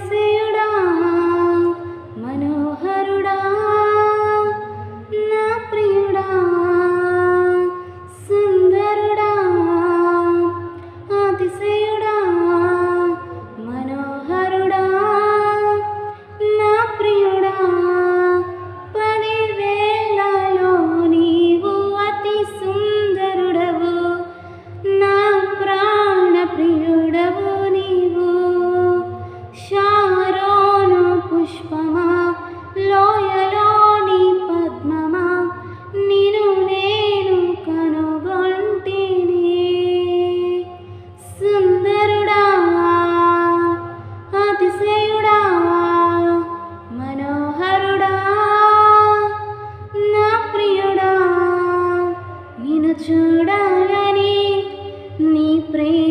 ¡Suscríbete al! చూడాలని నీ ప్రేమ